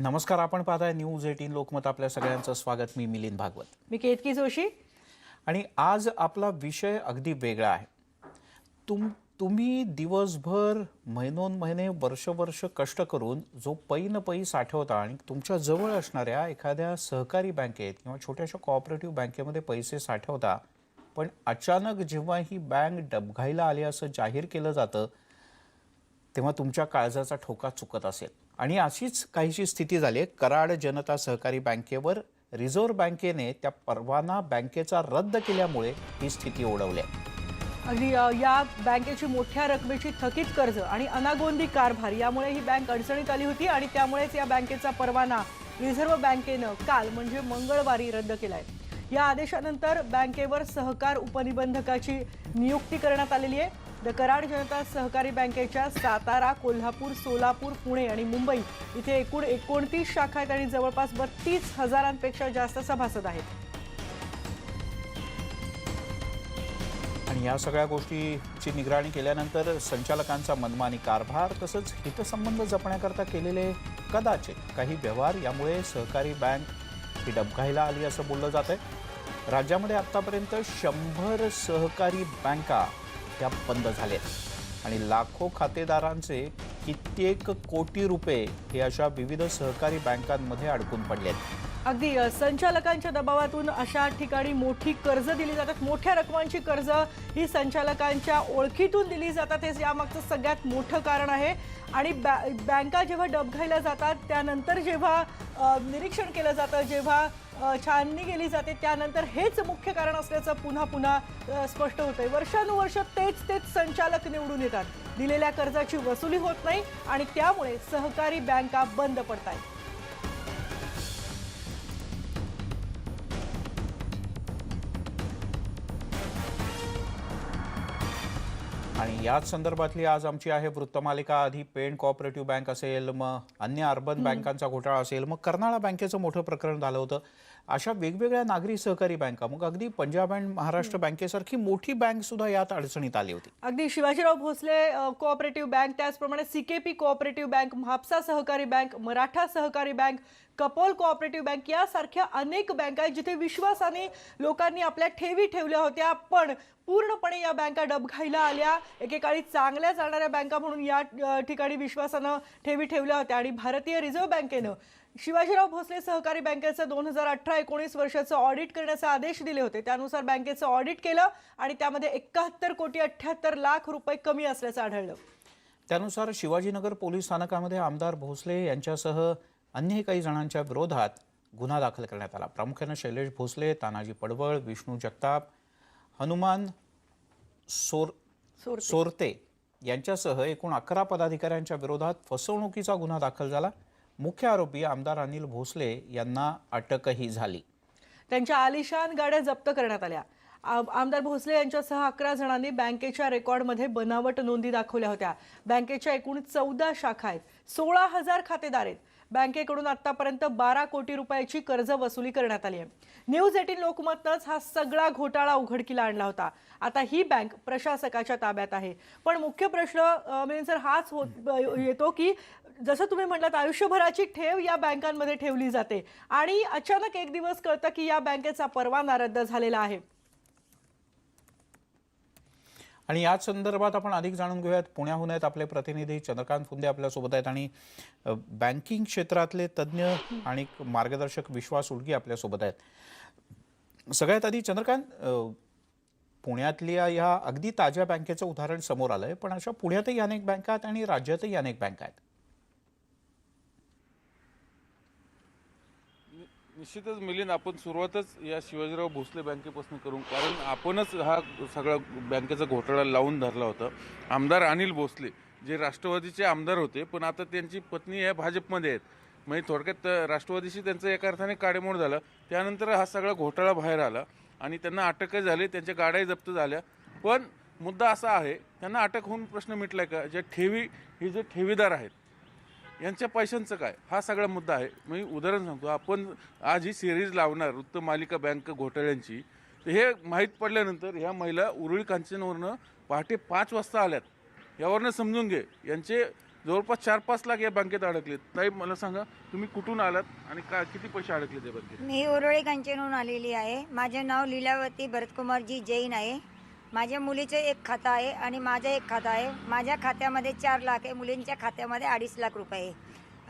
नमस्कार आपण पाहताय न्यूज एटीन लोकमत आपल्या सगळ्यांचं स्वागत. मी मिलिंद भागवत. मी केतकी जोशी. आणि आज आपला विषय अगदी वेगळा आहे. तुम तुम्ही दिवसभर महिनोन महिने वर्ष वर्ष कष्ट करून जो पै न पै साठवता आणि तुमच्या जवळ असणाऱ्या एखाद्या सहकारी बँकेत किंवा छोट्याशा कॉपरेटिव्ह बँकेमध्ये पैसे साठवता पण अचानक जेव्हा ही बँक डबघाईला आली असं जाहीर केलं जातं तेव्हा तुमच्या काळजाचा ठोका चुकत असेल. आणि अशीच काहीशी स्थिती झाली आहे. कराड जनता सहकारी बँकेवर रिझर्व्ह बँकेने त्या परवाना बँकेचा रद्द केल्यामुळे ही स्थिती ओढवली आहे. अगदी या बँकेची मोठ्या रकमेची थकीत कर्ज आणि अनागोंदी कारभार यामुळे ही बँक अडचणीत आली होती आणि त्यामुळेच या बँकेचा परवाना रिझर्व्ह बँकेनं काल म्हणजे मंगळवारी रद्द केला आहे या आदेशानंतर बँकेवर सहकार उपनिबंधकाची नियुक्ती करण्यात आलेली आहे. द कराड जनता सहकारी बँकेच्या सातारा कोल्हापूर सोलापूर पुणे आणि मुंबई इथे एकूण एकोणतीस शाखा आहेत आणि जवळपास बत्तीस हजारांपेक्षा जास्त सभासद आहेत. आणि या सगळ्या गोष्टीची निगराणी केल्यानंतर संचालकांचा मनमानी कारभार तसंच हितसंबंध जपण्याकरता केलेले कदाचित काही व्यवहार यामुळे सहकारी बँक ही डबघाईला आली असं बोललं जात आहे राज्यामध्ये आत्तापर्यंत शंभर सहकारी बँका अद्याप बंद झाल्यात आणि लाखो खातेदारांचे कित्येक कोटी रुपये हे अशा विविध सहकारी बँकांमध्ये अडकून पडले आहेत अगदी संचालकांच्या दबावातून अशा ठिकाणी मोठी कर्ज दिली जातात. मोठ्या रकमांची कर्ज ही संचालकांच्या ओळखीतून दिली जातात. हे यामागचं सगळ्यात मोठं कारण आहे. आणि बॅ बँका जेव्हा डबघायला जातात त्यानंतर जेव्हा निरीक्षण केलं जातं जेव्हा छाननी केली जाते. त्यानंतर हेच मुख्य कारण असल्याचं पुन्हा पुन्हा स्पष्ट होतंय. वर्षानुवर्ष तेच तेच संचालक निवडून येतात. दिलेल्या कर्जाची वसुली होत नाही आणि त्यामुळे सहकारी बँका बंद पडत आहेत आणि याच संदर्भातली आज आमची आहे वृत्तमालिका. आधी पेण कोऑपरेटिव्ह बँक असेल मग अन्य अर्बन बँकांचा घोटाळा असेल मग कर्नाळा बँकेचं मोठं प्रकरण झालं होतं. अशा वेगवेगळ्या नागरी सहकारी बँका. मग अगदी पंजाब अँड महाराष्ट्र बँकेसारखी मोठी बँक सुद्धा यात अडचणीत आली होती. अगदी शिवाजीराव भोसले कोऑपरेटिव्ह बँक त्याचप्रमाणे सीकेपी कोऑपरेटिव्ह बँक म्हापसा सहकारी बँक मराठा सहकारी बँक कपोल कोऑपरेटिव्ह बँक यासारख्या अनेक बँका आहेत जिथे विश्वासाने लोकांनी आपल्या ठेवी ठेवल्या होत्या पण पूर्णपणे या बँका डबघाईला आल्या. एकेकाळी चांगल्या चालणाऱ्या बँका म्हणून या ठिकाणी विश्वासानं ठेवी ठेवल्या होत्या आणि भारतीय रिझर्व्ह बँकेनं शिवाजीराव भोसले सहकारी बँकेचं दोन हजार अठरा एकोणीस वर्षाचं ऑडिट करण्याचे आदेश दिले होते. त्यानुसार बँकेचं ऑडिट केलं आणि त्यामध्ये एकाहत्तर कोटी अठ्ठ्याहत्तर लाख रुपये कमी असल्याचं आढळलं. त्यानुसार शिवाजीनगर पोलीस स्थानकामध्ये आमदार भोसले यांच्यासह अन्य काही जणांच्या विरोधात गुन्हा दाखल करण्यात आला. प्रामुख्यानं शैलेश भोसले तानाजी पडवळ विष्णू जगताप हनुमान सोर सोरते. सोरते यांच्यासह एकूण अकरा पदाधिकाऱ्यांच्या विरोधात फसवणुकीचा गुन्हा दाखल झाला. मुख्य आरोपी आमदार अनिल भोसले यांना अटकही झाली. त्यांच्या आलिशान गाड्या जप्त करण्यात आल्या. आमदार भोसले यांच्यासह अकरा जणांनी बँकेच्या रेकॉर्डमध्ये बनावट नोंदी दाखवल्या होत्या. बँकेच्या एकूण चौदा शाखा आहेत. सोळा हजार खातेदार आहेत. बँकेकडून आतापर्यंत बारा कोटी रुपयाची कर्ज वसुली करण्यात आली आहे. न्यूज एटीन लोकमतनंच हा सगळा घोटाळा उघडकीला आणला होता. आता ही बँक प्रशासकाच्या ताब्यात आहे. पण मुख्य प्रश्न अ, सर हाच होत येतो की जसं तुम्ही म्हटलात आयुष्यभराची ठेव या बँकांमध्ये ठेवली जाते. आणि अचानक एक दिवस कळतं की या बँकेचा परवाना रद्द झालेला आहे. आणि याच संदर्भात आपण अधिक जाणून घेऊयात. पुण्याहून आहेत आपले प्रतिनिधी चंद्रकांत फुंदे आपल्यासोबत आहेत आणि बँकिंग क्षेत्रातले तज्ज्ञ आणि मार्गदर्शक विश्वास उलगी आपल्यासोबत आहेत. सगळ्यात आधी चंद्रकांत पुण्यातल्या या अगदी ताज्या बँकेचं उदाहरण समोर आलं आहे पण अशा पुण्यातही अनेक बँका आहेत आणि राज्यातही अनेक बँका आहेत. निश्चितच मिलिंद आपण सुरुवातच या शिवाजीराव भोसले बँकेपासून करू कारण आपणच हा सगळा बँकेचा घोटाळा लावून धरला होता. आमदार अनिल भोसले जे राष्ट्रवादीचे आमदार होते पण आता त्यांची पत्नी या भाजपमध्ये आहेत. म्हणजे थोडक्यात राष्ट्रवादीशी त्यांचं एका अर्थाने काडेमोड झालं. त्यानंतर हा सगळा घोटाळा बाहेर आला आणि त्यांना अटकही झाली त्यांच्या गाड्याही जप्त झाल्या. पण मुद्दा असा आहे त्यांना अटक होऊन प्रश्न मिटलाय का? ज्या ठेवी हे जे ठेवीदार आहेत यांच्या पैशांचं काय? हा सगळा मुद्दा आहे. मी उदाहरण सांगतो. आपण आज ही सिरीज लावणार वृत्तमालिका बँक घोटाळ्यांची तर हे माहीत पडल्यानंतर ह्या महिला उरुळी कांचनवरनं पहाटे पाच वाजता आल्यात. यावरनं समजून घे. यांचे जवळपास चार पाच लाख या बँकेत अडकलेत. ताई मला सांगा तुम्ही कुठून आलात आणि का किती पैसे अडकले त्या बँकेत मी उरुळी कांचनहून आलेली आहे. माझे नाव लीलावती भरतकुमारजी जैन आहे. माझ्या मुलीचं एक खातं आहे आणि माझं एक खातं आहे. माझ्या खात्यामध्ये चार लाख आहे मुलींच्या खात्यामध्ये अडीच लाख रुपये आहे.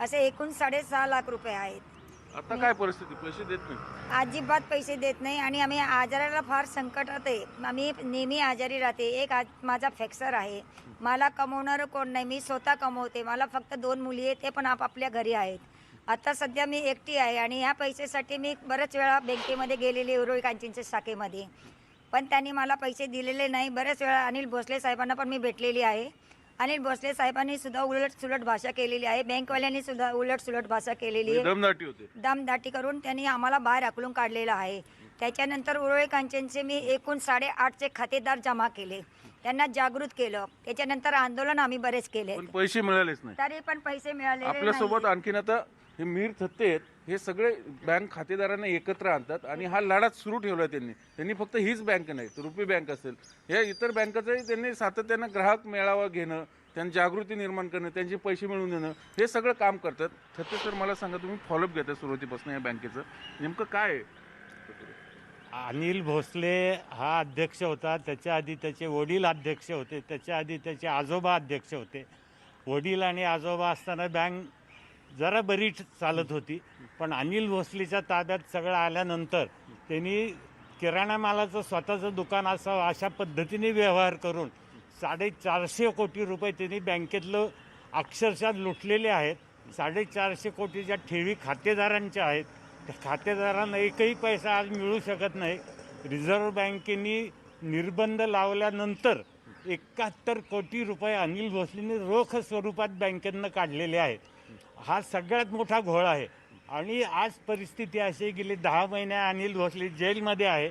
असे एकूण साडेसहा लाख रुपये आहेत. आता काय परिस्थिती? पैसे देत नाही. अजिबात पैसे देत नाही आणि आम्ही आजाराला फार संकटात आहे आम्ही नेहमी आजारी राहते. एक आज माझा फ्रॅक्चर आहे. मला कमवणारं कोण नाही. मी स्वतः कमवते. मला फक्त दोन मुली आहेत. ते पण आपापल्या घरी आहेत. आता सध्या मी एकटी आहे आणि ह्या पैशासाठी मी बऱ्याच वेळा बँकेमध्ये गेलेली उरोळी कांचनच्या शाखेमध्ये. पण त्यांनी मला पैसे दिलेले नाही. बऱ्याच वेळा अनिल भोसले साहेबांना पण मी भेटलेली आहे. अनिल भोसले साहेबांनी सुद्धा उलट सुलट भाषा केलेली आहे. बँकवाल्यांनी सुद्धा उलट सुलट भाषा केलेली आहे. दमदाटी होते. दमदाटी करून त्यांनी आम्हाला बाहेर हाकलून काढलेलं आहे. त्याच्यानंतर उरळे कांचनचे मी एकूण साडेआठचे खातेदार जमा केले. त्यांना जागृत केलं. त्याच्यानंतर आंदोलन आम्ही बरेच केले पैसे मिळालेच नाही. तरी पण पैसे मिळाले आपल्यासोबत आणखीन आता हे मीर थत्तेत हे सगळे बँक खातेदारांना एकत्र आणतात आणि हा लढा सुरू ठेवला त्यांनी. त्यांनी फक्त हीच बँक नाही तर रुपी बँक असेल. या इतर बँकाचंही त्यांनी सातत्यानं ग्राहक मेळावा घेणं त्यांची जागृती निर्माण करणं त्यांचे पैसे मिळवून देणं हे सगळं काम करतात. थत्ते सर मला सांगा तुम्ही फॉलोअप घेता सुरुवातीपासून या बँकेचं. नेमकं काय आहे? अनिल भोसले हा अध्यक्ष होता त्याच्या आधी त्याचे वडील अध्यक्ष होते त्याच्या आधी त्याचे आजोबा अध्यक्ष होते. वडील आणि आजोबा असताना बँक जरा बरी चालत होती. पण अनिल भोसलेच्या ताब्यात सगळं आल्यानंतर त्यांनी किराणा मालाचं स्वतःचं दुकान असावं अशा पद्धतीने व्यवहार करून साडेचारशे कोटी रुपये त्यांनी बँकेतलं अक्षरशः लुटलेले आहेत. साडेचारशे कोटीच्या ठेवी खातेदारांच्या आहेत. त्या खातेदारांना एकही पैसा आज मिळू शकत नाही. रिझर्व्ह बँकेने निर्बंध लावल्यानंतर एकाहत्तर कोटी रुपये अनिल भोसलेने रोख स्वरूपात बँकेतनं काढलेले आहेत. हा सगळ्यात मोठा घोळ आहे. आणि आज परिस्थिती अशी गेली दहा महिने अनिल भोसले जेलमध्ये आहे.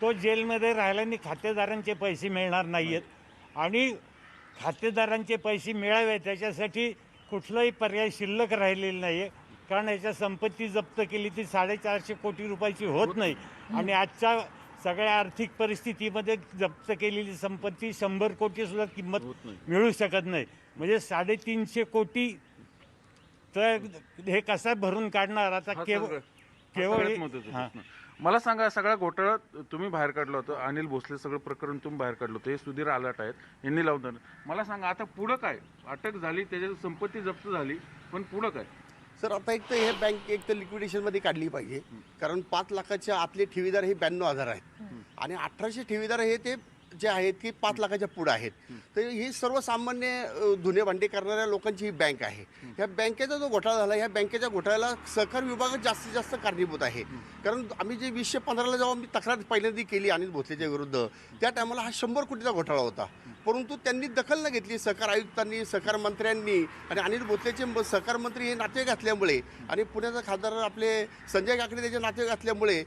तो जेलमध्ये राहिल्याने खातेदारांचे पैसे मिळणार नाही आहेत आणि खातेदारांचे पैसे मिळावे त्याच्यासाठी कुठलाही पर्याय शिल्लक राहिलेला नाही आहे कारण याच्या संपत्ती जप्त केली ती साडेचारशे कोटी रुपयाची होत नाही. आणि आजच्या सगळ्या आर्थिक परिस्थितीमध्ये जप्त केलेली संपत्ती शंभर कोटी सुद्धा किंमत. मिळू शकत नाही. म्हणजे साडेतीनशे कोटी तर हे कसं भरून काढणार? आता हा केवळ सगळं- हा केवळ सगळ्यात महत्त्वाचा हां. प्रश्न. मला सांगा सगळा घोटाळा तुम्ही बाहेर काढलं होतं अनिल भोसले सगळं प्रकरण तुम्ही बाहेर काढलं होतं हे सुधीर आलाट आहेत यांनी लावून. मला सांगा आता पुढं काय? अटक झाली त्याच्यात संपत्ती जप्त झाली पण पुढं काय? सर आता एक तर हे बँक एक तर लिक्विडेशनमध्ये काढली पाहिजे. कारण पाच लाखाच्या आतले ठेवीदार हे ब्याण्णव हजार आहेत. आणि अठराशे ठेवीदार हे ते जे आहेत की पाच लाखाच्या पुढे आहेत. तर ही सर्वसामान्य धुणे भांडे करणाऱ्या लोकांची ही बँक आहे. ह्या बँकेचा जो घोटाळा झाला ह्या बँकेच्या घोटाळ्याला सहकार विभागात जास्तीत जास्त कारणीभूत आहे. कारण आम्ही जे वीसशे पंधराला जेव्हा मी तक्रार पहिल्यांदा केली अनिल भोसलेच्या विरुद्ध त्या टायमाला हा शंभर कोटीचा घोटाळा होता. परंतु त्यांनी दखल न घेतली सहकार आयुक्तांनी सहकार मंत्र्यांनी आणि अनिल भोसलेचे सहकार मंत्री हे नाते घातल्यामुळे आणि पुण्याचा खासदार आपले संजय काकडे त्याचे नाते घातल्यामुळे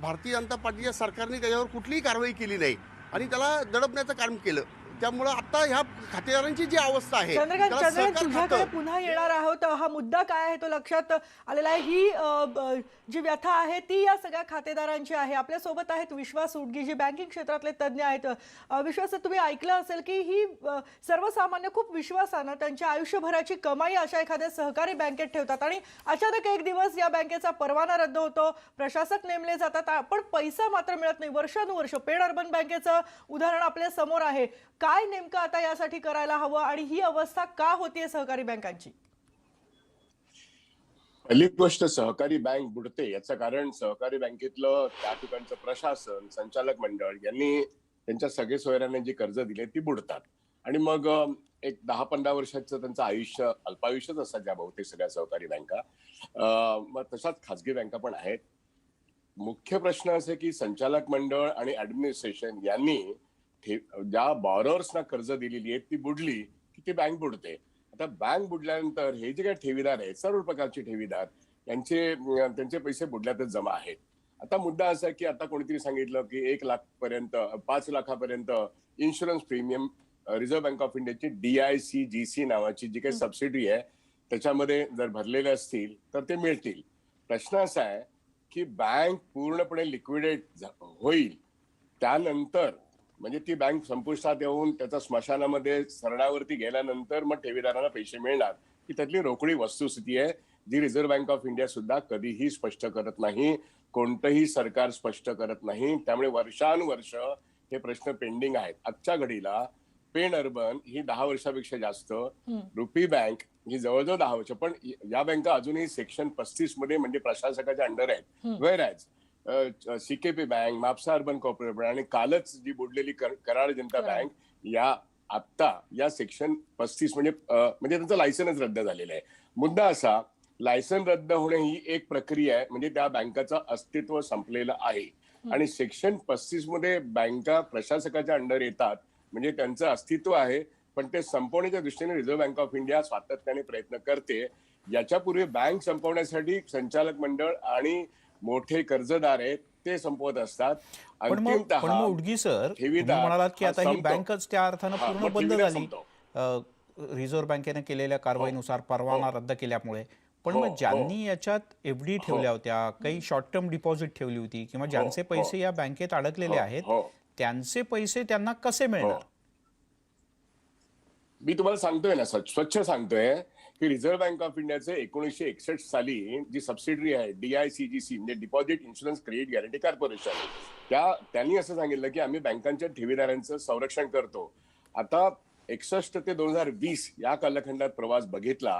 भारतीय जनता पार्टीच्या सरकारने त्याच्यावर कुठलीही कारवाई केली नाही. आणि त्याला दडपण्याचं काम केलं. त्यामुळं आता ह्या खातेदारांची जी अवस्था आहे चंद्रकांत चंद्रकांत तुझ्याकडे पुन्हा येणार आहोत. हा मुद्दा काय आहे तो लक्षात आलेला आहे. ही जी व्यथा आहे ती या सगळ्या खातेदारांची आहे. आपल्यासोबत आहेत विश्वास उडगी जी बँकिंग क्षेत्रातले तज्ज्ञ आहेत. विश्वास तुम्ही ऐकलं असेल की ही सर्वसामान्य खूप विश्वासानं त्यांच्या आयुष्यभराची कमाई अशा एखाद्या सहकारी बँकेत ठेवतात आणि अचानक एक दिवस या बँकेचा परवाना रद्द होतो. प्रशासक नेमले जातात. पण पैसा मात्र मिळत नाही. वर्षानुवर्ष पेड अर्बन बँकेचं उदाहरण आपल्यासमोर आहे. काय नेमकं आता यासाठी करायला हवं आणि ही अवस्था का होतीये सहकारी बँकांची? पहिली गोष्ट सहकारी बँक बुडते. याचं कारण सहकारी बँकेतलं त्या ठिकाणचं प्रशासन संचालक मंडळ यांनी त्यांच्या सगळे सोयऱ्यांना जी कर्ज दिले ती बुडतात. आणि मग एक दहा पंधरा वर्षाचं त्यांचं आयुष्य अल्पायुष्यच असतात ज्या बहुतेक सगळ्या सहकारी बँका. मग तशाच खाजगी बँका पण आहेत. मुख्य प्रश्न असे की संचालक मंडळ आणि ऍडमिनिस्ट्रेशन यांनी ज्या बॉरर्सना कर्ज दिलेली आहेत ती बुडली की ती बँक बुडते. आता बँक बुडल्यानंतर हे जे काही ठेवीदार आहेत सर्व प्रकारचे ठेवीदार यांचे त्यांचे पैसे बुडल्यातच जमा आहेत. आता मुद्दा असा आहे की आता कोणीतरी सांगितलं की एक लाख पर्यंत पाच लाखापर्यंत insurance premium reserve bank of इंडियाची D I C G C नावाची जी काही सबसिडी आहे त्याच्यामध्ये जर भरलेले असतील तर ते मिळतील. प्रश्न असा आहे की बँक पूर्णपणे लिक्विडेट होईल. त्यानंतर म्हणजे ती बँक संपुष्टात येऊन त्याचा स्मशानामध्ये सरणावरती गेल्यानंतर मग ठेवीदारांना पैसे मिळणार. ही त्यातली रोकडी वस्तुस्थिती आहे. जी रिझर्व्ह बँक ऑफ इंडिया सुद्धा कधीही स्पष्ट करत नाही. कोणतंही सरकार स्पष्ट करत नाही. त्यामुळे वर्षानुवर्ष हे प्रश्न पेंडिंग आहेत. आजच्या घडीला पेन अर्बन ही दहा वर्षापेक्षा जास्त रुपी बँक ही जवळजवळ दहा वर्ष. पण या बँका अजूनही सेक्शन पस्तीसमध्ये म्हणजे प्रशासकाच्या अंडर आहेत. Whereas. C K P bank Mapusa urban corporate bank आणि कालच जी बुडलेली कर- कराड जनता. बँक या आत्ता या सेक्शन पस्तीस म्हणजे म्हणजे त्यांचं लायसनच रद्द झालेलं आहे. मुद्दा असा लायसन रद्द होणे ही एक प्रक्रिया आहे म्हणजे त्या बँकाचं अस्तित्व संपलेलं आहे. आणि सेक्शन पस्तीसमध्ये बँका प्रशासकाच्या अंडर येतात म्हणजे त्यांचं अस्तित्व आहे पण ते संपवण्याच्या दृष्टीने रिझर्व्ह बँक ऑफ इंडिया सातत्याने प्रयत्न करते. याच्यापूर्वी बँक संपवण्यासाठी संचालक मंडळ आणि मोठे कर्जदार आहेत ते संपवत असतात अंतिमतः उडगी सर म्हणालात की हा आता ही. बँकच त्या अर्थानं हा, पूर्ण बंद झाली रिझर्व्ह बँकेने केलेल्या कारवाईनुसार परवाना रद्द केल्यामुळे पण हो, मग हो. ज्यांनी याच्यात एफडी ठेवल्या होत्या काही शॉर्ट टर्म डिपॉझिट ठेवली होती किंवा ज्यांचे हो. पैसे या बँकेत अडकलेले हो, आहेत हो. त्यांचे पैसे त्यांना कसे मिळणार हो. मी तुम्हाला सांगतोय ना स्वच्छ सांगतोय की रिझर्व्ह बँक ऑफ इंडियाचे एकोणीसशे एकसष्ट साली जी सबसिडरी आहे D I C G C म्हणजे deposit insurance credit guarantee corporation त्या त्यांनी असं सांगितलं की आम्ही बँकांच्या ठेवीदारांचं संरक्षण करतो. आता एकसष्ट ते दोन हजार वीस या कालखंडात प्रवास बघितला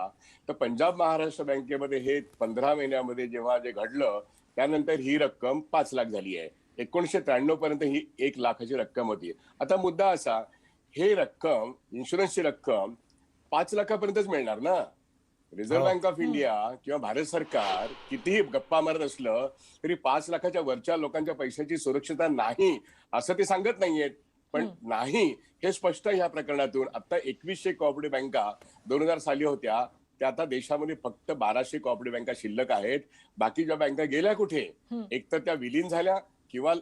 तर पंजाब महाराष्ट्र बँकेमध्ये हे पंधरा महिन्यामध्ये जेव्हा जे घडलं त्यानंतर ही रक्कम पाच लाख झाली आहे. एकोणीसशे त्र्याण्णव पर्यंत ही एक लाखाची रक्कम होती. आता मुद्दा असा हे रक्कम इन्शुरन्सची रक्कम पाच लाखापर्यंतच मिळणार ना? रिझर्व्ह. बँक ऑफ इंडिया किंवा भारत सरकार कितीही गप्पा मारत असलं तरी पाच लाखाच्या वरच्या लोकांच्या पैशाची सुरक्षितता नाही असं ते सांगत नाहीयेत. पण नाही हे स्पष्ट आहे ह्या प्रकरणातून. आता एकवीसशे कोऑपरेटिव्ह बँका दोन हजार साली होत्या. त्या आता देशामध्ये फक्त बाराशे कोऑपरेटिव्ह बँका शिल्लक आहेत. बाकीच्या बँका गेल्या कुठे? एक तर त्या विलीन झाल्या किंवा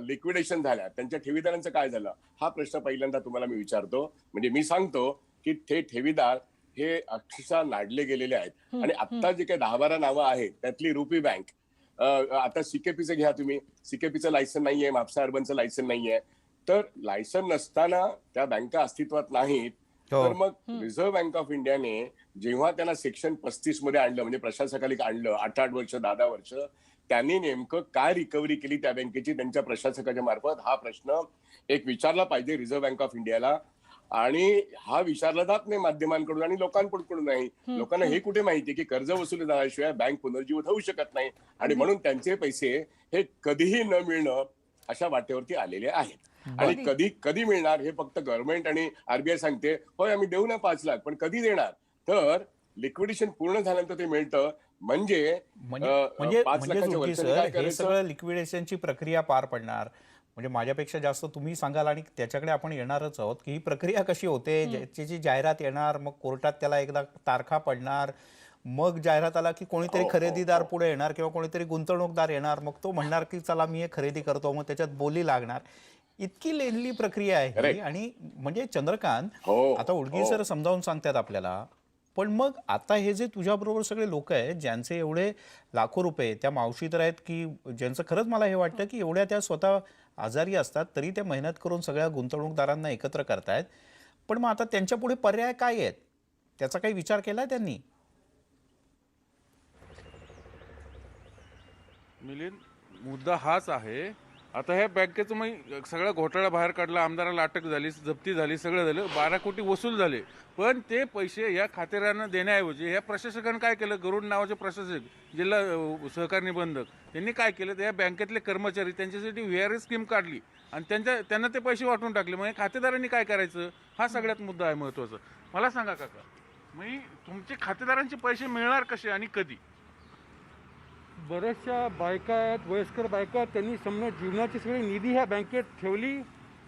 लिक्विडेशन झाल्या. त्यांच्या ठेवीदारांचं काय झालं? हा प्रश्न पहिल्यांदा तुम्हाला मी विचारतो. म्हणजे मी सांगतो की ते ठेवीदार हे अक्षरशः नाडले गेलेले आहेत. आणि आता जे काही दहा बारा नावं आहेत त्यातली रुपी बँक अं, आता सीकेपीचं घ्या तुम्ही. सीकेपीचं लायसन नाहीये म्हापसा अर्बनचं लायसन नाहीये. तर लायसन नसताना त्या बँका अस्तित्वात नाहीत. हो. तर मग रिझर्व्ह बँक ऑफ इंडियाने जेव्हा त्यांना सेक्शन पस्तीसमध्ये आणलं म्हणजे प्रशासकाला आणलं आठ आठ वर्ष दहा दहा वर्ष त्यांनी नेमकं काय रिकव्हरी केली त्या बँकेची त्यांच्या प्रशासकाच्या मार्फत? हा प्रश्न एक विचारला पाहिजे रिझर्व्ह बँक ऑफ इंडियाला. आणि हा विचारला जात नाही माध्यमांकडून आणि लोकांकडून नाही. लोकांना हे कुठे माहिती की कर्ज वसुली झाल्याशिवाय बँक पुनर्जीवित होऊ शकत नाही. आणि म्हणून त्यांचे पैसे हे कधीही न मिळणं अशा वाटेवरती आलेले आहेत. आणि कधी कधी मिळणार हे फक्त गव्हर्नमेंट आणि आरबीआय सांगते होय आम्ही देऊ ना पाच लाख पण कधी देणार? तर लिक्विडेशन पूर्ण झाल्यानंतर ते मिळतं. म्हणजे म्हणजे म्हणजे पाच म्हणजे? सगळं लिक्विडेशनची प्रक्रिया पार पडणार. म्हणजे माझ्यापेक्षा जास्त तुम्ही सांगाल आणि त्याच्याकडे आपण येणारच आहोत की ही प्रक्रिया कशी होते ज्याची जाहिरात येणार मग कोर्टात त्याला एकदा तारखा पडणार मग जाहिरात आला की कोणीतरी हो, हो, खरेदीदार पुढे येणार किंवा कोणीतरी गुंतवणूकदार येणार मग तो म्हणणार की चला मी हे खरेदी करतो मग त्याच्यात बोली लागणार इतकी लेंडली प्रक्रिया आहे ही. आणि म्हणजे चंद्रकांत हो, आता उडगी हो. सर समजावून सांगतात आपल्याला पण मग आता हे जे तुझ्याबरोबर सगळे लोक आहेत ज्यांचे एवढे लाखो रुपये त्या मावशी तर आहेत की ज्यांचं खरंच मला हे वाटतं की एवढ्या त्या स्वतः आजारी असतात तरी त्या मेहनत करून सगळ्या गुंतवणूकदारांना एकत्र करतायत. पण मग आता त्यांच्या पुढे पर्याय काय आहेत? त्याचा काही विचार केलाय त्यांनी? मिलिंद मुद्दा हाच आहे आता ह्या बँकेचं मग सगळा घोटाळा बाहेर काढला आमदाराला अटक झाली जप्ती झाली सगळं झालं बारा कोटी वसूल झाले. पण ते पैसे या खातेदारांना देण्याऐवजी ह्या प्रशासकानं काय केलं? गरुड नावाचे प्रशासक जिल्हा सहकार निबंधक त्यांनी काय केलं? तर या बँकेतले कर्मचारी त्यांच्यासाठी व्ही आर एस स्कीम काढली आणि त्यांच्या त्यांना ते पैसे वाटून टाकले. मग खातेदारांनी काय करायचं? हा सगळ्यात मुद्दा आहे महत्त्वाचा. मला सांगा काका मग तुमचे खातेदारांचे पैसे मिळणार कसे आणि कधी? बऱ्याचशा बायका आहेत वयस्कर बायका आहेत, त्यांनी समजा जीवनाची सगळी निधी ह्या बँकेत ठेवली.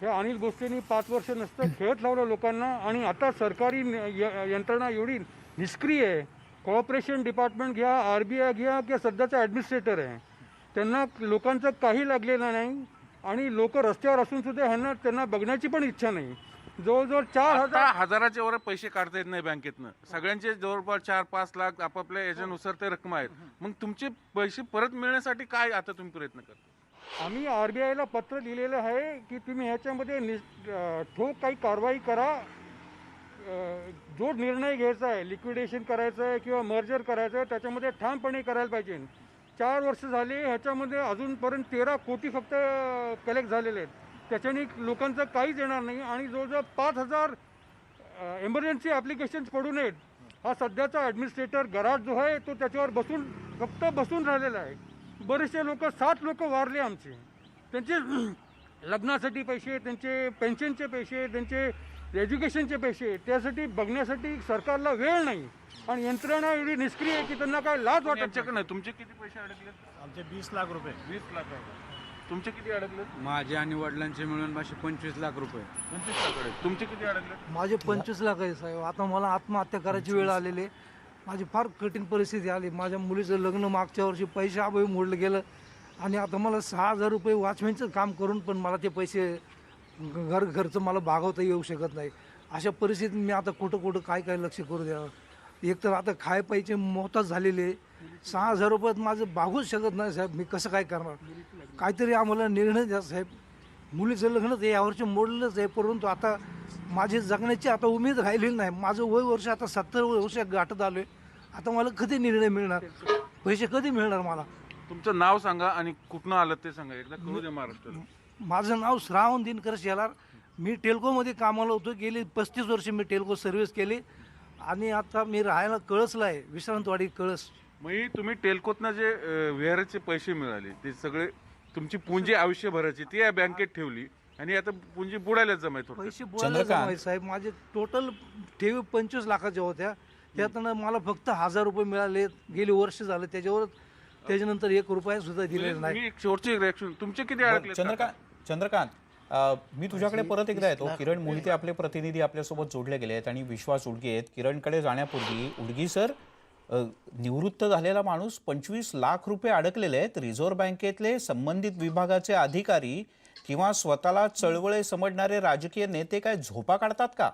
ह्या अनिल गोष्टींनी पाच वर्ष नसतं खेळत लावलं लोकांना आणि आता सरकारी य- यंत्रणा एवढी निष्क्रिय आहे. कॉर्पोरेशन डिपार्टमेंट घ्या आर बी आय घ्या किंवा सध्याचा ॲडमिनिस्ट्रेटर आहे. त्यांना लोकांचं काही लागलेलं नाही आणि लोक रस्त्यावर असून सुद्धा ह्यांना त्यांना बघण्याची पण इच्छा नाही. जवळजवळ चार आता हजार हजाराच्या वर पैसे काढता येत नाही बँकेतनं. सगळ्यांचे जवळपास चार पाच लाख आपापल्या याच्यानुसार ते रक्कम आहेत. मग तुमचे पैसे परत मिळण्यासाठी काय आता तुम्ही प्रयत्न करता? आम्ही आर बी आयला पत्र लिहिलेलं आहे की तुम्ही ह्याच्यामध्ये नि अं, ठोक काही कारवाई करा. अं, जो निर्णय घ्यायचा आहे लिक्विडेशन करायचं आहे किंवा मर्जर करायचं आहे त्याच्यामध्ये ठामपणे करायला पाहिजे. चार वर्ष झाले ह्याच्यामध्ये अजूनपर्यंत तेरा कोटी फक्त कलेक्ट झालेले आहेत. त्याच्याने लोकांचं काहीच येणार नाही आणि जवळजवळ पाच हजार एमर्जन्सी ॲप्लिकेशन्स पडून आहेत हा सध्याचा ॲडमिनिस्ट्रेटर गराज जो आहे तो त्याच्यावर बसून फक्त बसून राहिलेला आहे. बरेचसे लोक सात लोक वारले आमचे. त्यांचे लग्नासाठी पैसे त्यांचे पेन्शनचे पैसे त्यांचे एज्युकेशनचे पैसे त्यासाठी बघण्यासाठी सरकारला वेळ नाही. आणि यंत्रणा एवढी निष्क्रिय आहे की त्यांना काय लाज वाटत नाही. तुमचे किती पैसे अडकले? आमचे वीस लाख रुपये. वीस लाख आहे. तुमचे किती अडकले? माझे आणि वडिलांचे मिळून माझे पंचवीस लाख रुपये. पंचवीस लाख अडकले. तुमचे किती अडकले? माझे पंचवीस लाख आहे साहेब. आता मला आत्महत्या करायची वेळ आलेली आहे. माझी फार कठीण परिस्थिती आली. माझ्या मुलीचं लग्न मागच्या वर्षी पैसे अभावी मोडलं गेलं. आणि आता मला सहा हजार रुपये वॉचमॅनचं काम करून पण मला ते पैसे घर घरचं मला भागवता येऊ शकत नाही. अशा परिस्थितीत मी आता कुठं कुठं काय काय लक्ष करू द्यावं एक तर आता खाय पाहिजे मोताज झालेले सहा हजार रुपयात माझं भागूच शकत नाही साहेब. मी कसं काय करणार? काहीतरी आम्हाला निर्णय द्या साहेब. मुलीचं लग्न तर यावर्षी मोडलंच आहे परंतु आता माझी जगण्याची आता उमेद राहिलेली नाही. माझं वय वर्ष आता सत्तर वर्ष गाठत आलोय. आता मला कधी निर्णय मिळणार? पैसे कधी मिळणार मला? तुमचं नाव सांगा आणि कुठनं आलं ते सांगा. एकदा कळू दे महाराष्ट्राला. माझं नाव श्रावण दिनकर शेलार. मी टेल्कोमध्ये कामाला होतो. गेली पस्तीस वर्ष मी टेल्को सर्व्हिस केली. आणि आता मी राहायला कळसला आहे विश्रांतवाडी कळस. मग ही तुम्ही टेल्कोतनं जे विहाराचे पैसे मिळाले ते सगळे तुमची पुंजी आयुष्यभराची ती या बँकेत ठेवली आणि आता पुंजी बुडायलाच जमाय थोडं पैसे बोलायला चंद्रकांत. जमायचे साहेब. माझे टोटल ठेवी पंचवीस लाखाच्या होत्या. त्यातनं मला फक्त हजार रुपये मिळाले. गेली वर्ष झालं त्याच्यावर त्याच्यानंतर एक रुपया सुद्धा दिलेला नाही. मी एक शेवटची रिॲक्शन तुमचे किती अडकले चंद्रकांत चंद्रकांत अ, मी तुझ्याकडे परत एकदा येतो. किरण मोहिते आपले प्रतिनिधी आपल्यासोबत जोडले गेले आहेत आणि विश्वास उडगे आहेत. किरणकडे जाण्यापूर्वी उडगी सर अ, निवृत्त झालेला माणूस पंचवीस लाख रुपये अडकलेले आहेत. रिझर्व्ह बँकेतले संबंधित विभागाचे अधिकारी किंवा स्वतःला चळवळे समजणारे राजकीय नेते काय झोपा काढतात का?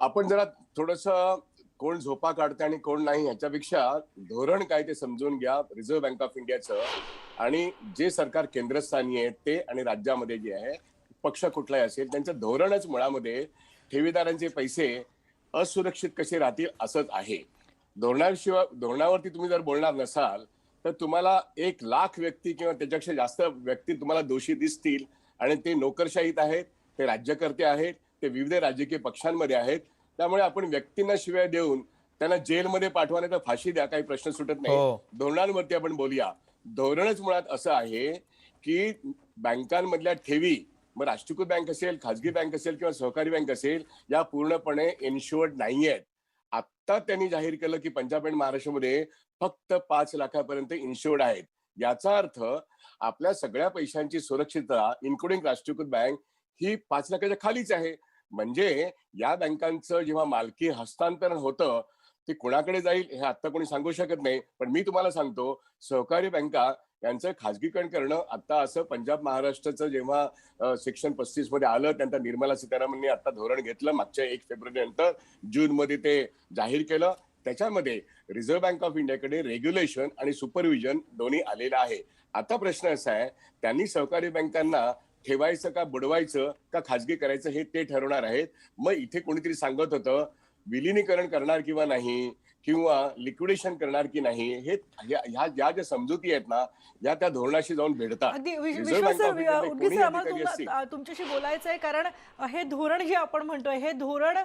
आपण जरा थोडस कोण झोपा काढते आणि कोण नाही याच्यापेक्षा धोरण काय ते समजून घ्या रिझर्व्ह बँक ऑफ इंडियाचं. आणि जे सरकार केंद्रस्थानी आहे ते आणि राज्यामध्ये जे आहे पक्ष कुठलाही असेल त्यांचं धोरणच मुळामध्ये ठेवीदारांचे पैसे असुरक्षित कसे राहतील असंच आहे. धोरणाशिवाय धोरणावरती तुम्ही जर बोलणार नसाल तर तुम्हाला एक लाख व्यक्ती किंवा त्याच्यापेक्षा जास्त व्यक्ती तुम्हाला दोषी दिसतील. आणि ते नोकरशाहीत आहेत ते राज्यकर्ते आहेत ते विविध राजकीय पक्षांमध्ये आहेत. त्यामुळे आपण व्यक्तींना शिवाय देऊन त्यांना जेलमध्ये पाठवा नाही तर फाशी द्या काही प्रश्न सुटत नाही. हो. धोरणांवरती आपण बोलूया. धोरणच मुळात असं आहे की बँकांमधल्या ठेवी मग राष्ट्रीयकृत बँक असेल खाजगी बँक असेल किंवा सहकारी बँक असेल या पूर्णपणे इन्शुअर्ड नाही आहेत आत्ता त्यांनी जाहीर केलं की पंजाब अँड महाराष्ट्रामध्ये फक्त पाच लाखापर्यंत इन्शुअर्ड आहेत. याचा अर्थ आपल्या सगळ्या पैशांची सुरक्षितता इन्क्लुडिंग राष्ट्रीयकृत बँक ही पाच लाखाच्या खालीच आहे. म्हणजे या बँकांचं जेव्हा मालकी हस्तांतरण होतं ते कोणाकडे जाईल हे आता कोणी सांगू शकत नाही. पण मी तुम्हाला सांगतो सहकारी बँका यांचं खाजगीकरण करणं आता असं पंजाब महाराष्ट्राचं जेव्हा सेक्शन पस्तीसमध्ये आलं त्यानंतर निर्मला सीतारामननी आता धोरण घेतलं मागच्या एक फेब्रुवारी नंतर जून मध्ये ते जाहीर केलं. त्याच्यामध्ये रिझर्व्ह बँक ऑफ इंडियाकडे रेग्युलेशन आणि सुपरविजन दोन्ही आलेलं आहे. आता प्रश्न असा आहे त्यांनी सहकारी बँकांना ठेवायचं का बुडवायचं का खाजगी करायचं हे ते ठरवणार आहेत. मग इथे कोणीतरी सांगत होतं विलिनीकरण करणार किंवा नाही किंवा लिक्विडेशन करणार की नाही हे ह्या ज्या ज्या समजुती आहेत ना या त्या धोरणाशी जाऊन भेटतात तुमच्याशी बोलायचं आहे कारण हे धोरण जे आपण म्हणतोय हे धोरण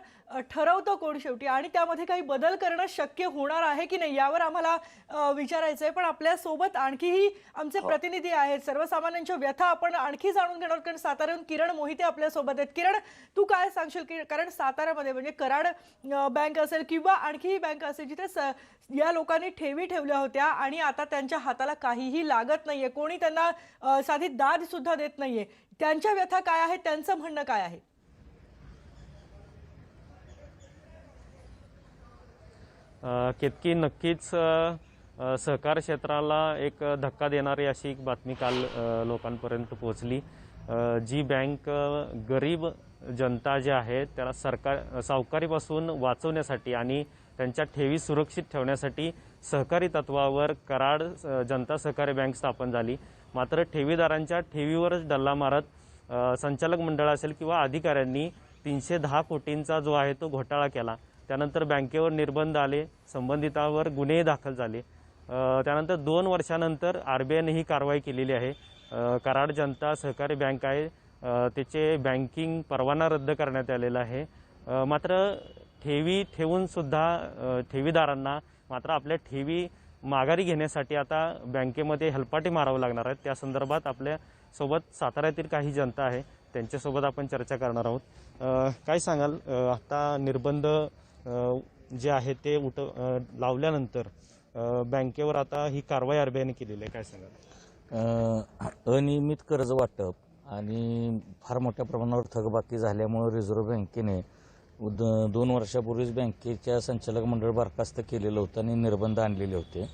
ठरवतं कोण शेवटी आणि त्यामध्ये काही बदल करणं शक्य होणार आहे की नाही यावर आम्हाला विचारायचं आहे पण आपल्यासोबत आणखीही आमचे हो. प्रतिनिधी आहेत. सर्वसामान्यांच्या व्यथा आपण आणखी जाणून घेणार कारण साताऱ्याहून किरण मोहिते आपल्यासोबत आहेत. किरण तू काय सांगशील कारण साताऱ्यामध्ये म्हणजे कराड बँक असेल किंवा आणखीही बँक असेल म्हणजे जिथे स- या लोकांनी ठेवी ठेवल्या होत्या आणि आता त्यांच्या हाताला काहीही लागत नाहीये. कोणी त्यांना साधी दाद सुद्धा देत नाहीये. त्यांच्या व्यथा काय आहेत? त्यांचं म्हणणं काय आहे? केतकी नक्कीच सहकार क्षेत्राला एक धक्का देणारी अशी एक बातमी काल लोकांपर्यंत पोहोचली. जी बँक गरीब जनता जी आहे त्याला सरकार सावकारीपासून वाचवण्यासाठी आणि त्यांच्या ठेवी सुरक्षित ठेवण्यासाठी सहकारी तत्वावर कराड जनता सहकारी बँक स्थापन झाली. मात्र ठेवीदारांच्या ठेवीवरच डल्ला मारत संचालक मंडळ असेल किंवा अधिकाऱ्यांनी तीनशे दहा कोटींचा जो आहे तो घोटाळा केला. त्यानंतर बँकेवर निर्बंध आले संबंधितावर गुन्हे दाखल झाले. त्यानंतर दोन वर्षानंतर आर बी आयने ही कारवाई केलेली आहे. कराड जनता सहकारी बँक आहे. त्याचे बँकिंग परवाना रद्द करण्यात आलेला आहे. मात्र ठेवी ठेवून सुद्धा ठेवीदारांना मात्र आपल्या ठेवी माघारी घेण्यासाठी आता बँकेमध्ये हेलपाटे मारावं लागणार आहेत. त्या संदर्भात आपल्यासोबत साताऱ्यातील काही जनता आहे त्यांच्यासोबत आपण चर्चा करणार आहोत. काय सांगाल? आता निर्बंध जे आहे ते उठ लावल्यानंतर बँकेवर आता ही कारवाई आर बी आयने केलेली आहे. काय सांगाल? अनियमित कर्ज वाटप आणि फार मोठ्या प्रमाणावर थकबाकी झाल्यामुळे रिझर्व्ह बँकेने द- दोन वर्षापूर्वीच बँकेच्या संचालक मंडळ बरखास्त केलेलं होतं आणि निर्बंध आणलेले होते.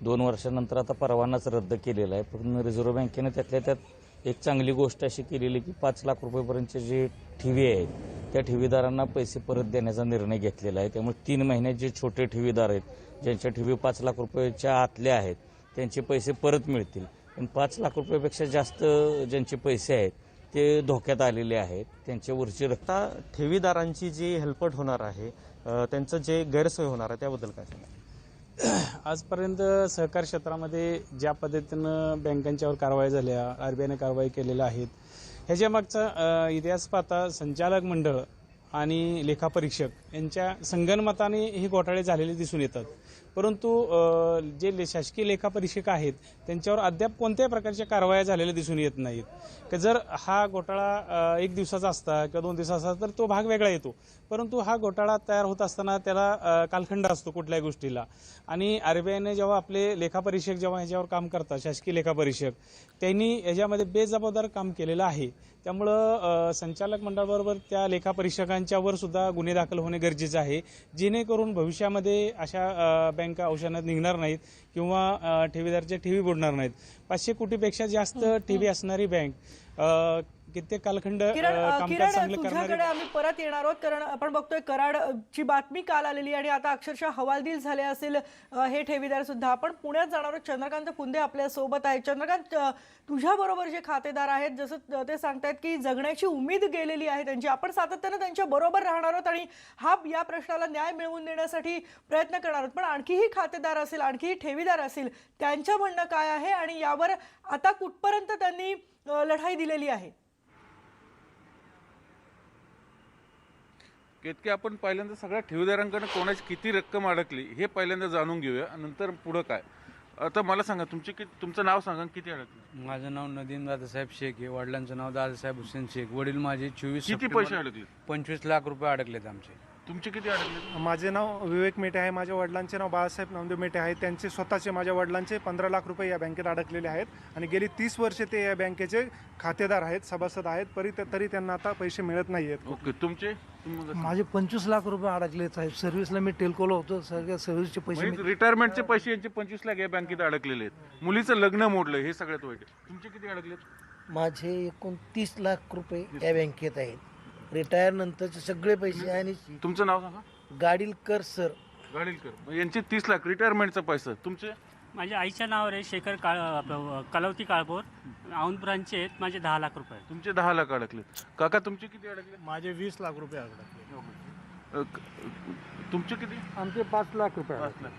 दोन वर्षानंतर आता परवानाच रद्द केलेला आहे. पण रिझर्व्ह बँकेने त्यातल्या त्यात एक चांगली गोष्ट अशी केलेली की पाच लाख रुपयेपर्यंतचे जे ठेवी आहेत त्या ठेवीदारांना पैसे परत देण्याचा निर्णय घेतलेला आहे. त्यामुळे तीन महिन्यात जे छोटे ठेवीदार आहेत ज्यांच्या ठेवी पाच लाख रुपयाच्या आतल्या आहेत त्यांचे पैसे परत मिळतील. पण पाच लाख रुपयापेक्षा जास्त ज्यांचे पैसे आहेत ते धोक्यात आलेले आहेत त्यांच्यावरची रक्कम आता ठेवीदारांची जी हेल्पट होणार आहे त्यांचं जे गैरसोय होणार आहे त्याबद्दल काय सांगाल? आजपर्यंत सहकार क्षेत्रामध्ये ज्या पद्धतीनं बँकांच्यावर कारवाई झाल्या आर बी आयने कारवाई केलेल्या आहेत ह्याच्या मागचा इतिहास पाहता संचालक मंडळ आणि लेखापरीक्षक यांच्या संगनमताने हे घोटाळे झालेले दिसून येतात. परंतु जे ले- शासकीय लेखापरीक्षक आहेत त्यांच्यावर अद्याप कोणत्याही प्रकारच्या कारवाया झालेल्या दिसून येत नाहीत. की जर हा घोटाळा एक दिवसाचा असता किंवा दोन दिवसाचा असता तर तो भाग वेगळा येतो. परंतु हा घोटाळा तयार होत असताना त्याला कालखंड असतो कुठल्याही गोष्टीला. आणि आर बी आयने जेव्हा आपले लेखापरीक्षक जेव्हा ह्याच्यावर काम करतात शासकीय लेखापरीक्षक त्यांनी याच्यामध्ये बेजबाबदार काम केलेलं आहे. त्यामुळं संचालक मंडळाबरोबर त्या लेखापरीक्षकांच्यावर सुद्धा गुन्हे दाखल होणे गरजेचं आहे. जेणेकरून भविष्यामध्ये अशा बँका औषधात निघणार नाहीत किंवा ठेवीदारच्या ठेवी बुडणार नाहीत. पाचशे कोटीपेक्षा जास्त ठेवी असणारी बँक कित्येक कालखंड किरण किरण तुझ्याकडे आम्ही परत येणार आहोत कारण आपण बघतोय कराड ची बातमी काल आलेली आणि आता अक्षरशः हवालदिल झाले असेल हे ठेवीदार सुद्धा. आपण पुण्यात जाणार आहोत. चंद्रकांत फुंदे आपल्यासोबत आहेत. चंद्रकांत तुझ्या बरोबर जे खातेदार आहेत जसं ते सांगतायत की जगण्याची उमेद गेलेली आहे त्यांची. आपण सातत्यानं त्यांच्या बरोबर राहणार आहोत आणि हा या प्रश्नाला न्याय मिळवून देण्यासाठी प्रयत्न करणार आहोत. पण आणखीही खातेदार असेल आणखीही ठेवीदार असेल त्यांचं म्हणणं काय आहे आणि यावर आता कुठपर्यंत त्यांनी लढाई दिलेली आहे? केतके आपण पहिल्यांदा सगळ्या ठेवीदारांकडे कोणाची किती रक्कम अडकली हे पहिल्यांदा जाणून घेऊया. नंतर पुढं काय? आता मला सांगा तुमचे किती तुमचं नाव सांगा किती अडकले? माझं नाव नदीम दादासाहेब शेख आहे वडिलांचं नाव दादासाहेब हुसेन शेख. वडील माझे चोवीस किती पैसे अडकले? पंचवीस लाख रुपये अडकलेत आमचे. तुमचे किती अडकले? माझे नाव विवेक मेटे आहे माझ्या वडिलांचे नाव बाळासाहेब नामदेव मेटे आहे. त्यांचे स्वतःचे माझ्या वडिलांचे पंधरा लाख रुपये या बँकेत अडकलेले आहेत आणि गेली तीस वर्षे ते या बँकेचे खातेदार आहेत सभासद आहेत. परी तरी त्यांना आता पैसे मिळत नाही आहेत. ओके तुमचे? तुम- माझे पंचवीस लाख रुपये अडकले साहेब. सर्व्हिसला मी टेल्कोला होतो. सगळ्या सर्व्हिसचे पैसे म्हणजे रिटायरमेंटचे पैसे यांचे पंचवीस लाख या बँकेत अडकलेले आहेत. मुलीचं लग्न मोडलं हे सगळ्यात वाईट आहे. तुमचे किती अडकलेत? माझे एकूण तीस लाख रुपये या बँकेत आहेत. रिटायर नंतरचे सगळे पैसे आणि तुमचं नाव सांगा. गाडीलकर सर. गाडीलकर. मग यांचे तीस लाख रिटायरमेंटचा पैसा तुमचे? माझ्या आईच्या नावावर आहे शेखर काळ आपलं कलावती काळभोर. औंध ब्रांचचे आहेत माझे दहा लाख रुपये तुमचे दहा लाख अडकलेत. काका तुमचे किती अडकले माझे वीस लाख रुपये अडकले अ, क- तुमचे किती? आमचे पाच लाख रुपये पाच लाख.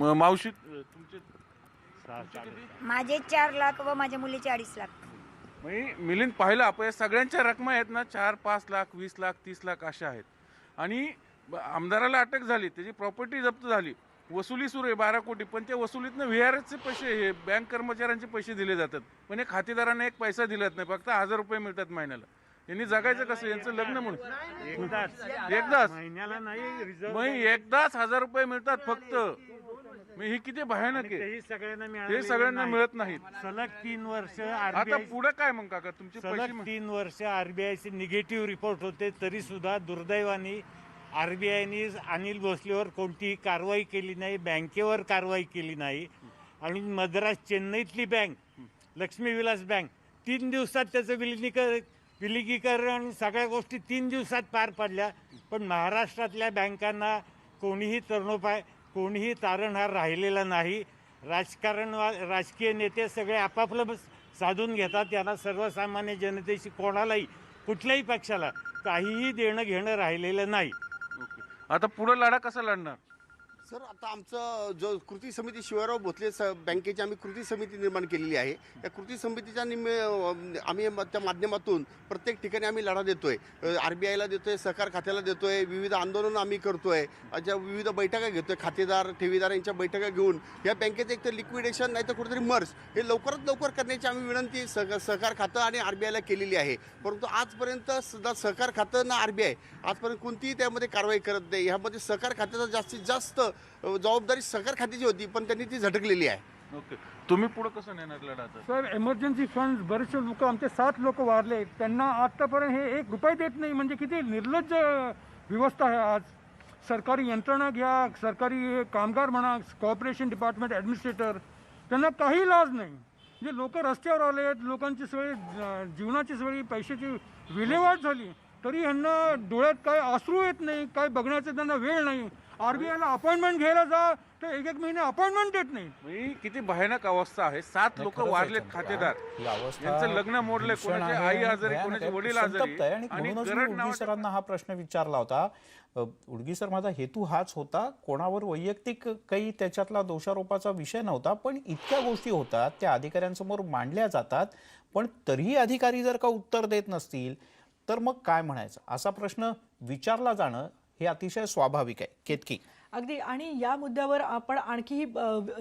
म- मावशी तुमचे तुमचे किती माझे चार लाख व माझ्या मुलीचे अडीच लाख. म्हणजे मिलिंद पाहिलं आपण या सगळ्यांच्या रकमा आहेत ना चार पाच लाख वीस लाख तीस लाख अशा आहेत. आणि आमदाराला अटक झाली त्याची प्रॉपर्टी जप्त झाली. वसुली सुरू आहे बारा कोटी. पण त्या वसुलीतनं व्ही आर एसचे पैसे हे बँक कर्मचाऱ्यांचे पैसे दिले जातात. पण हे खातेदारांना एक पैसा दिलाच नाही फक्त हजार रुपये मिळतात महिन्याला. यांनी जगायचं कसं? यांचं लग्न म्हणून. एकदाच. महिन्याला नाही एकदाच हजार रुपये मिळतात फक्त. मग ही किती भयानक आहे? तेही सगळ्यांना हे सगळ्यांना नाही. मिळत नाहीत. सलग तीन वर्ष आता पुढे काय मग काका? तुमचे पैसे सलग तीन वर्ष आरबीआयचे निगेटिव्ह रिपोर्ट होते तरी सुद्धा दुर्दैवाने आरबीआयने अनिल भोसलेवर कोणतीही कारवाई केली नाही बँकेवर कारवाई केली नाही. आणि मद्रास चेन्नईतली बँक लक्ष्मी विलास बँक तीन दिवसात त्याचं विलिनीकर विलिगीकरण सगळ्या गोष्टी तीन दिवसात पार पडल्या. पण महाराष्ट्रातल्या बँकांना कोणीही तरुणोपाय कोणीही तारणहार राहिलेला नाही. राजकारण राजकीय नेते सगळे आपापलं साधून घेतात. त्यांना सर्वसामान्य जनतेशी कोणालाही कुठल्याही पक्षाला काहीही देणं घेणं राहिलेलं नाही. आता पुढं लढा कसा लढणार? सर आता आमचं जो कृती समिती शिवाराव भोसले स बँकेची आम्ही कृती समिती निर्माण केलेली आहे. त्या कृती समितीच्या निम्मे आम्ही त्या माध्यमातून प्रत्येक ठिकाणी आम्ही लढा देतो आहे आर बी आयला देतो आहे सहकार खात्याला देतो आहे विविध आंदोलनं आम्ही करतो आहे ज्या विविध बैठका घेतो आहे खातेदार ठेवीदार यांच्या बैठका घेऊन. या बँकेचं एक तर लिक्विडेशन नाही तर कुठेतरी मर्ज हे लवकरात लवकर करण्याची आम्ही विनंती सह सहकार खातं आणि आर बी आयला केलेली आहे. परंतु आजपर्यंत सुद्धा सहकार खातं ना आर बी आय. आजपर्यंत कोणतीही त्यामध्ये कारवाई करत नाही. ह्यामध्ये सहकार खात्याचा जास्तीत जास्त जबाबदारी सहकार खात्याची होती पण त्यांनी ती झटकलेली आहे. ओके. तुम्ही पुढे कसं नेणार लढा आता सर एमर्जन्सी फंड बरेचसे लोक आमचे सात लोक वारले. त्यांना आत्तापर्यंत हे एक रुपये देत नाही. म्हणजे किती निर्लज्ज व्यवस्था आहे आज. सरकारी यंत्रणा घ्या सरकारी कामगार म्हणा कॉर्पोरेशन डिपार्टमेंट ॲडमिनिस्ट्रेटर त्यांना काही लाज नाही. जे लोक रस्त्यावर आले आहेत लोकांची सगळी अं, जीवनाची सगळी पैशाची विल्हेवाट झाली. तरी यांना डोळ्यात काय आसरू येत नाही काय बघण्याचा त्यांना वेळ नाही. आर बी आयला अपॉइंटमेंट घ्यायला जा तर एक एक महिने अपॉइंटमेंट देत नाही. किती भयानक अवस्था आहे. सात लोक वारलेत. खातेदार. ही अवस्था यांचं लग्न मोडलंय भीषण कोणाचे आहे, आई आजारी भयानक कोणाचे आहे, वडील संतप्त आजारी. आहे आणि आणि म्हणूनच मी गरड उडगी सरांना हा प्रश्न विचारला होता. अ, उडगी सर माझा हेतू हाच होता. कोणावर वैयक्तिक काही त्याच्यातला दोषारोपाचा विषय नव्हता पण इतक्या गोष्टी होतात त्या अधिकाऱ्यांसमोर मांडल्या जातात पण तरीही अधिकारी जर का उत्तर देत नसतील तर मग काय म्हणायचं? असा प्रश्न विचारला जाणं हे अतिशय स्वाभाविक आहे केतकी. अगदी आणि या मुद्द्यावर आपण आणखी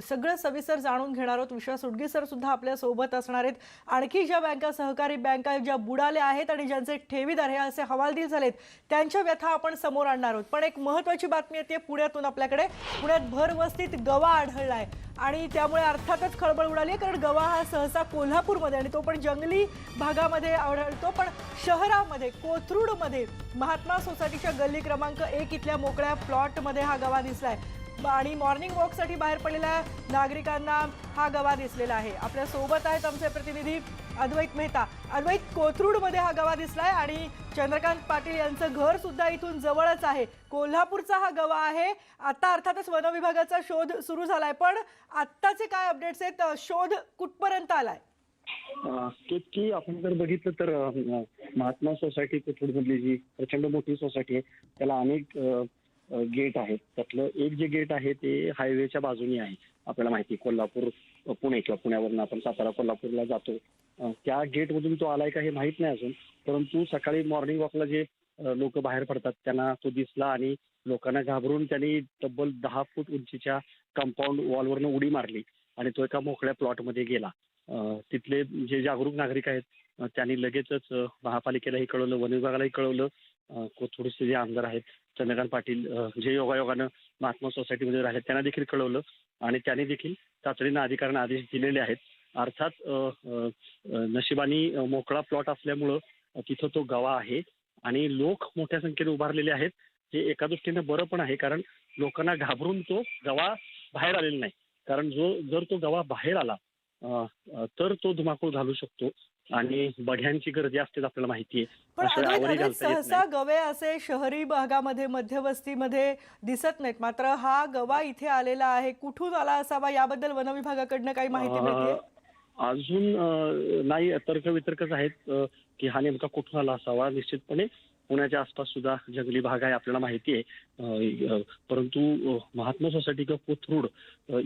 सगळं सविस्तर जाणून घेणार आहोत. विश्वास उडगी सर सुद्धा आपल्यासोबत असणार आहेत. आणखी ज्या बँका सहकारी बँका ज्या बुडाल्या आहेत आणि ज्यांचे ठेवीदार हे असे हवालदिल झालेत त्यांच्या व्यथा आपण समोर आणणार आहोत. पण एक महत्वाची बातमी येते पुण्यातून आपल्याकडे. पुण्यात भरवस्तीत गवा आढळला आहे आणि त्यामुळे अर्थातच खळबळ उडाली आहे कारण गवा हा सहसा कोल्हापूरमध्ये आणि तो पण जंगली भागामध्ये आढळतो. पण शहरामध्ये कोथरूडमध्ये महात्मा सोसायटीच्या गल्ली क्रमांक एक इथल्या मोकळ्या प्लॉटमध्ये हा गवा दिसलाय. आणि मॉर्निंग वॉकसाठी बाहेर पडलेल्या नागरिकांना हा गवा दिसलेला आहे. आपल्यासोबत आहेत आमचे प्रतिनिधी अद्वैत मेहता. अद्वैत कोथरूडमध्ये हा गवा दिसलाय आणि चंद्रकांत पाटील यांचं घर सुद्धा इथून जवळच आहे. कोल्हापूरचा हा गवा आहे. आता अर्थातच वन विभागाचा शोध सुरू झालाय. पण आत्ताचे काय अपडेट्स आहेत? शोध कुठपर्यंत आलाय? की आपण जर बघितलं तर महात्मा सोसायटी कोथरूडमधली जी प्रचंड मोठी सोसायटी आहे त्याला अनेक गेट आहेत. त्यातलं एक जे गेट आहे ते हायवेच्या बाजूने आहे. आपल्याला माहिती कोल्हापूर पुणे किंवा पुण्यावरून आपण सातारा कोल्हापूरला जातो. त्या गेटमधून तो आलाय का हे माहीत नाही अजून. परंतु सकाळी मॉर्निंग वॉकला जे लोक बाहेर पडतात त्यांना तो दिसला आणि लोकांना घाबरून त्यांनी तब्बल दहा फूट उंचीच्या कंपाऊंड वॉलवरनं उडी मारली आणि तो एका मोकळ्या प्लॉटमध्ये गेला. तिथले जे जागरूक नागरिक आहेत त्यांनी लगेचच महापालिकेलाही कळवलं वन विभागालाही कळवलं. कोथरूडचे जे आमदार आहेत चंद्रकांत पाटील जे योगायोगानं महात्मा सोसायटीमध्ये राहिले त्यांना देखील कळवलं आणि त्यांनी देखील तातडीनं अधिकाऱ्यांना आदेश दिलेले आहेत. अर्थात अं, नशिबानी मोकळा प्लॉट असल्यामुळं तिथं तो गवा आहे आणि लोक मोठ्या संख्येने उभारलेले आहेत हे एका दृष्टीनं बरं पण आहे कारण लोकांना घाबरून तो गवा बाहेर आलेला नाही. कारण जो जर तो गवा बाहेर आला तर तो धुमाकूळ घालू शकतो. आणि बढ्यांची गर्दी असते आपल्याला माहिती आहे. सहसा गवे असे शहरी भागामध्ये मध्यवस्तीमध्ये दिसत नाहीत. मात्र हा गवा इथे आलेला आहे. कुठून आला असावा याबद्दल वन विभागाकडनं काही माहिती मिळते अजून नाही तर्कवितर्कच आहेत अं, की हा नेमका कुठून आला असावा. निश्चितपणे पुण्याच्या आसपास सुद्धा जंगली भाग आहे आपल्याला माहिती आहे. परंतु महात्मा सोसायटी किंवा कोथरूड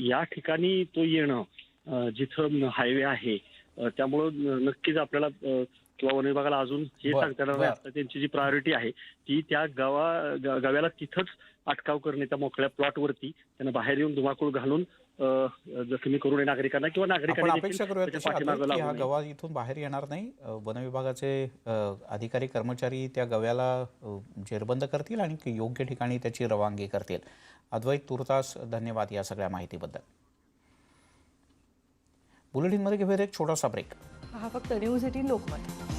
या ठिकाणी तो येणं जिथं हायवे आहे त्यामुळं नक्कीच आपल्याला किंवा वन विभागाला अजून हे सांगता येणार नाही. आता त्यांची जी प्रायोरिटी आहे ती त्या गावा गव्याला तिथंच अटकाव करणे त्या मोकळ्या प्लॉटवरती त्यांना बाहेर येऊन धुमाकूळ घालून जखमी करू नये नागरिकांना किंवा नागरिकांनी अपेक्षा करूया हा. गवा इथून बाहेर येणार नाही. वन विभागाचे अधिकारी कर्मचारी त्या गव्याला जेरबंद करतील आणि योग्य ठिकाणी त्याची रवानगी करतील. अद्वैत तुर्तास धन्यवाद या सगळ्या माहितीबद्दल. बुलेटिनमध्ये घेऊया एक छोटासा ब्रेक हा फक्त न्यूज एटीन लोकमत.